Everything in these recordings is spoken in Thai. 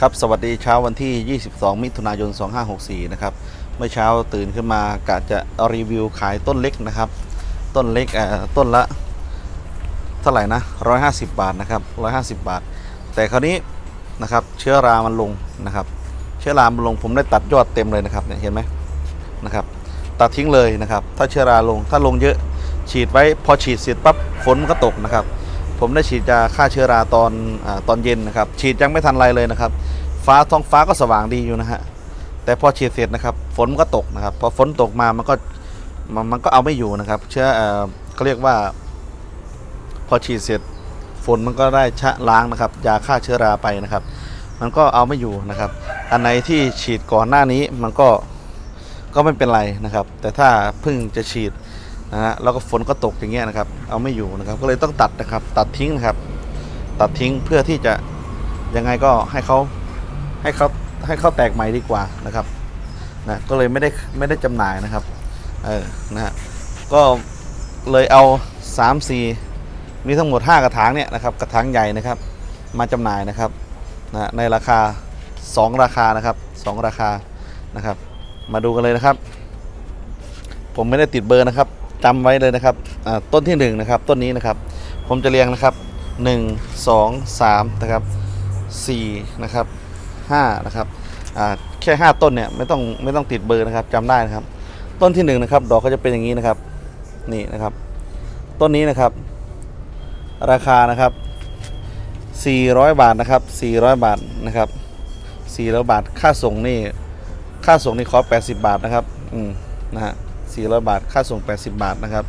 ครับสวัสดีเช้าวันที่ 22 มิถุนายน 2564 นะครับ เมื่อเช้าตื่นขึ้นมากะจะรีวิวขายต้นเล็กนะครับ ต้นเล็กเอ่อต้นละเท่าไหร่นะ 150 บาทนะครับ 150 บาท แต่คราวนี้นะครับเชื้อรามันลงนะครับ เชื้อรามันลงผมได้ตัดยอดเต็มเลยนะครับเนี่ยเห็นไหมนะครับ ตัดทิ้งเลยนะครับ ถ้าเชื้อราลงถ้าลงเยอะฉีดไว้พอฉีดเสร็จปั๊บฝนมันก็ตกนะครับ ผมได้ฉีดยาฆ่าเชื้อราตอนอตอนเย็นนะครับ ฉีดยังไม่ทันไรเลยนะครับ ฟ้าท้องฟ้าก็สว่างดีอยู่นะฮะแต่พอฉีดเสร็จนะครับฝนก็ตกนะครับพอฝนตกมามันก็มันมันก็เอาไม่อยู่นะครับ เชื้อเอ่อเขาเรียกว่า พอฉีดเสร็จฝนมันก็ได้ชะล้างนะครับยาฆ่าเชื้อราไปนะครับ มันก็เอาไม่อยู่นะครับ อันไหนที่ฉีดก่อนหน้านี้มันก็ก็ไม่เป็นไรนะครับ แต่ถ้าเพิ่งจะฉีด นะฮะแล้วก็ฝนก็ตกอย่างเงี้ยนะครับ เอาไม่อยู่นะครับ ก็เลยต้องตัดนะครับ ตัดทิ้งนะครับ ตัดทิ้งเพื่อที่จะยังไงก็ให้เขาให้เขาให้เขาแตกใหม่ดีกว่านะครับนะก็เลยไม่ได้ไม่ได้จำหน่ายนะครับเออนะฮะก็เลยเอา 3 4 มีทั้งหมด 5 กระถางเนี่ยนะครับกระถางใหญ่นะครับ มาจำหน่ายนะครับนะในราคา 2 ราคานะครับ 2 ราคานะครับ มาดูกันเลยนะครับ ผมไม่ได้ติดเบอร์นะครับ จำไว้เลยนะครับต้นที่1นะครับต้นนี้นะครับ ผมจะเรียงนะครับ 1 2 3นะครับ4นะครับ5นะครับแค่ 5 ต้นเนี่ยไม่ต้องไม่ต้องติดเบอร์นะครับจำได้นะครับ ต้นที่1นะครับดอกก็จะเป็นอย่างนี้นะครับนี่นะครับ ต้นนี้นะครับ ราคานะครับ 400 บาทนะครับ 400 บาทนะครับ400บาทค่าส่งนี่ค่าส่งนี่ขอ 80 บาทนะครับ อืม นะฮะ 400 บาท ค่าส่ง 80 บาทนะครับ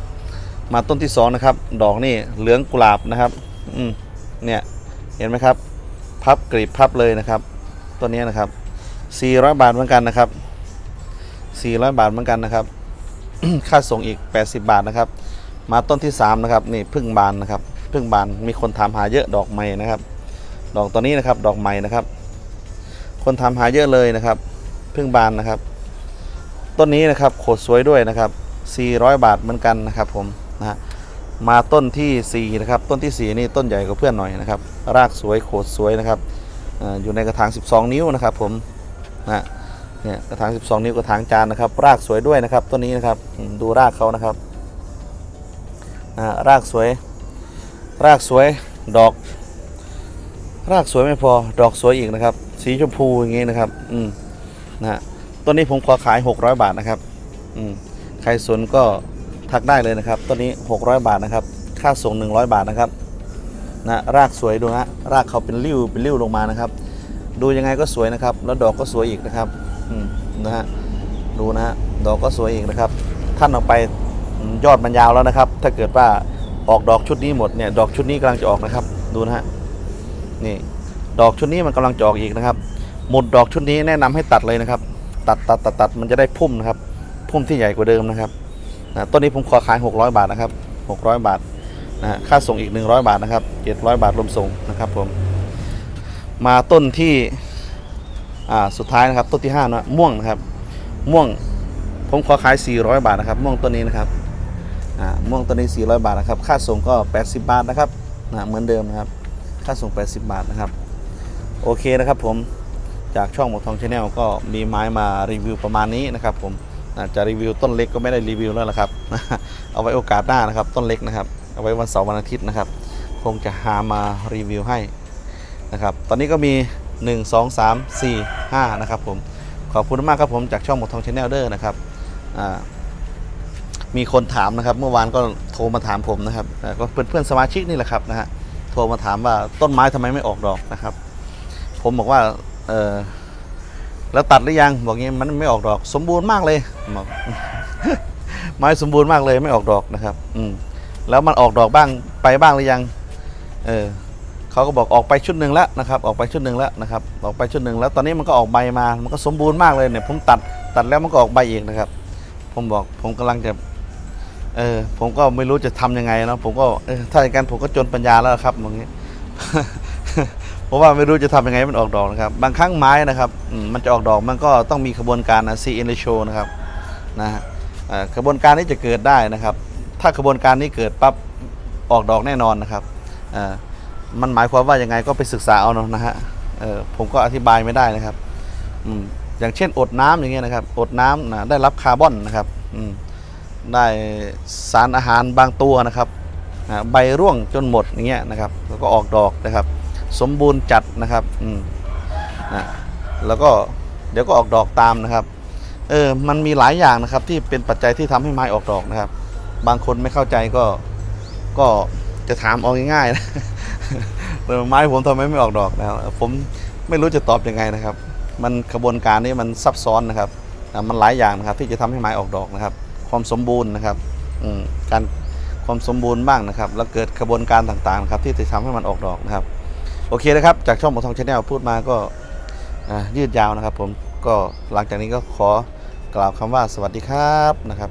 มาต้นที่ 2 นะครับ ดอกนี่เหลืองกุหลาบนะครับอืมเนี่ย เห็นไหมครับ พับกรีบพับเลยนะครับต้นนี้นะครับ 400 บาทเหมือนกันนะครับ 400 บาทเหมือนกันนะครับ ค่าส่งอีก 80 บาทนะครับ มาต้นที่ 3 นะครับ นี่พึ่งบานนะครับ พึ่งบาน มีคนถามหาเยอะดอกไม้นะครับ ดอกตัวนี้นะครับ ดอกไม้นะครับ คนถามหาเยอะเลยนะครับ พึ่งบานนะครับ ต้นนี้นะครับโขดสวยด้วยนะครับ 400 บาทเหมือนกันนะครับผมนะฮะมาต้นทีสี่4นะครับต้นทีสี่ 4 นี่ต้นใหญ่กว่าเพื่อนหน่อยนะครับ รากสวยโขดสวยนะครับอยู่ในกระถาง 12 นิ้วนะครับผมนะเนี่ยกระถาง 12 นิ้วกระถางจานนะครับ รากสวยด้วยนะครับต้นนี้นะครับดูรากเขานะครับนะฮะรากสวย รากสวยดอก รากสวยไม่พอดอกสวยอีกนะครับ สีชมพูอย่างงี้นะครับ อืมนะฮะ ต้นนี้ผมขอขาย 600 บาทนะครับอืมใครสนก็ทักได้เลยนะครับต้นนี้ 600 บาทนะครับ ค่าส่ง 100 บาทนะครับนะรากสวยดูนะรากเขาเป็นริ้วเป็นริ้วลงมานะครับ ดูยังไงก็สวยนะครับ แล้วดอกก็สวยอีกนะครับอืมนะฮะดูนะฮะดอกก็สวยอีกนะครับท่านออกไปยอดมันยาวแล้วนะครับ ถ้าเกิดว่าออกดอกชุดนี้หมดเนี่ยดอกชุดนี้กำลังจะออกนะครับ ดูนะฮะนี่ดอกชุดนี้มันกำลังจะออกอีกนะครับ หมดดอกชุดนี้แนะนำให้ตัดเลยนะครับ ตัดตัดตัดตัดมันจะได้พุ่มนะครับ พุ่มที่ใหญ่กว่าเดิมนะครับนะต้นนี้ผมขอขาย 600 บาทนะครับ 600 บาทนะค่าส่งอีก 100 บาทนะครับ 700 บาทรวมส่งนะครับผม มาต้นที่อ่าสุดท้ายนะครับต้นที่5นะม่วงนะครับ ม่วงผมขอขาย 400 บาทนะครับ ม่วงต้นนี้นะครับอ่าม่วงต้นนี้ 400 บาทนะครับ ค่าส่งก็ 80 บาทนะครับนะเหมือนเดิมนะครับ ค่าส่ง 80 บาทนะครับ โอเคนะครับผม จากช่องหมวกทองชาแนลก็มีไม้มารีวิวประมาณนี้นะครับผมจะรีวิวต้นเล็กก็ไม่ได้รีวิวแล้วละครับ เอาไว้โอกาสหน้านะครับต้นเล็กนะครับ เอาไว้วันเสาร์วันอาทิตย์นะครับ คงจะหามารีวิวให้นะครับ ตอนนี้ก็มี 1 2 3 4 5 นะครับผม ขอบคุณมากครับผมจากช่องหมวกทองชาแนลเดอร์นะครับมีคนถามนะครับ เมื่อวานก็โทรมาถามผมนะครับก็เพื่อนเพื่อนๆสมาชิกนี่แหละครับนะฮะโทรมาถามว่าต้นไม้ทำไมไม่ออกดอกนะครับ ผมบอกว่า เออแล้วตัดหรือยังบอกงี้มันไม่ออกดอก สมบูรณ์มากเลยบอกไม้สมบูรณ์มากเลยไม่ออกดอกนะครับ อืมแล้วมันออกดอกบ้างไปบ้างหรือยัง เออเขาก็บอกออกไปชุดหนึ่งแล้วนะครับ ออกไปชุดหนึ่งแล้วนะครับ ออกไปชุดหนึ่งแล้ว ตอนนี้มันก็ออกใบมา มันก็สมบูรณ์มากเลยเนี่ย ผมตัดตัดแล้วมันก็ออกใบอีกนะครับ ผมบอกผมกำลังจะ เออ ผมก็ไม่รู้จะทำยังไงเนอะผมก็เออถ้าอย่างนั้นผมก็จนปัญญาแล้วครับอย่างนี้ เพราะว่าไม่รู้จะทำยังไงมันออกดอกนะครับ บางครั้งไม้นะครับมันจะออกดอกมันก็ต้องมีขบวนการนะ C N ratio นะครับนะฮะขบวนการนี้จะเกิดได้นะครับ ถ้าขบวนการนี้เกิดปั๊บออกดอกแน่นอนนะครับมันหมายความว่ายังไงก็ไปศึกษาเอาเนอะนะฮะผมก็อธิบายไม่ได้นะครับอย่างเช่นอดน้ำอย่างเงี้ยนะครับ อดน้ำนะได้รับคาร์บอนนะครับได้สารอาหารบางตัวนะครับใบร่วงจนหมดอย่างเงี้ยนะครับ แล้วก็ออกดอกนะครับ สมบูรณ์จัดนะครับอืมนะแล้วก็เดี๋ยวก็ออกดอกตามนะครับ เออมันมีหลายอย่างนะครับ ที่เป็นปัจจัยที่ทำให้ไม้ออกดอกนะครับ บางคนไม่เข้าใจก็ก็จะถามเอาง่ายๆนะไม้ผมทำไมไม่ออกดอกนะผมไม่รู้จะตอบยังไงนะครับ มันกระบวนการนี้มันซับซ้อนนะครับอ่มันหลายอย่างนะครับ ที่จะทำให้ไม้ออกดอกนะครับ ความสมบูรณ์นะครับอืมการความสมบูรณ์บ้างนะครับ แล้วเกิดกระบวนการต่างๆนะครับที่จะทำให้มันออกดอกนะครับ โอเคนะครับ จากช่องหมอทองชาแนลพูดมาก็ยืดยาวนะครับ ผมก็หลังจากนี้ก็ขอกล่าวคำว่าสวัสดีครับนะครับ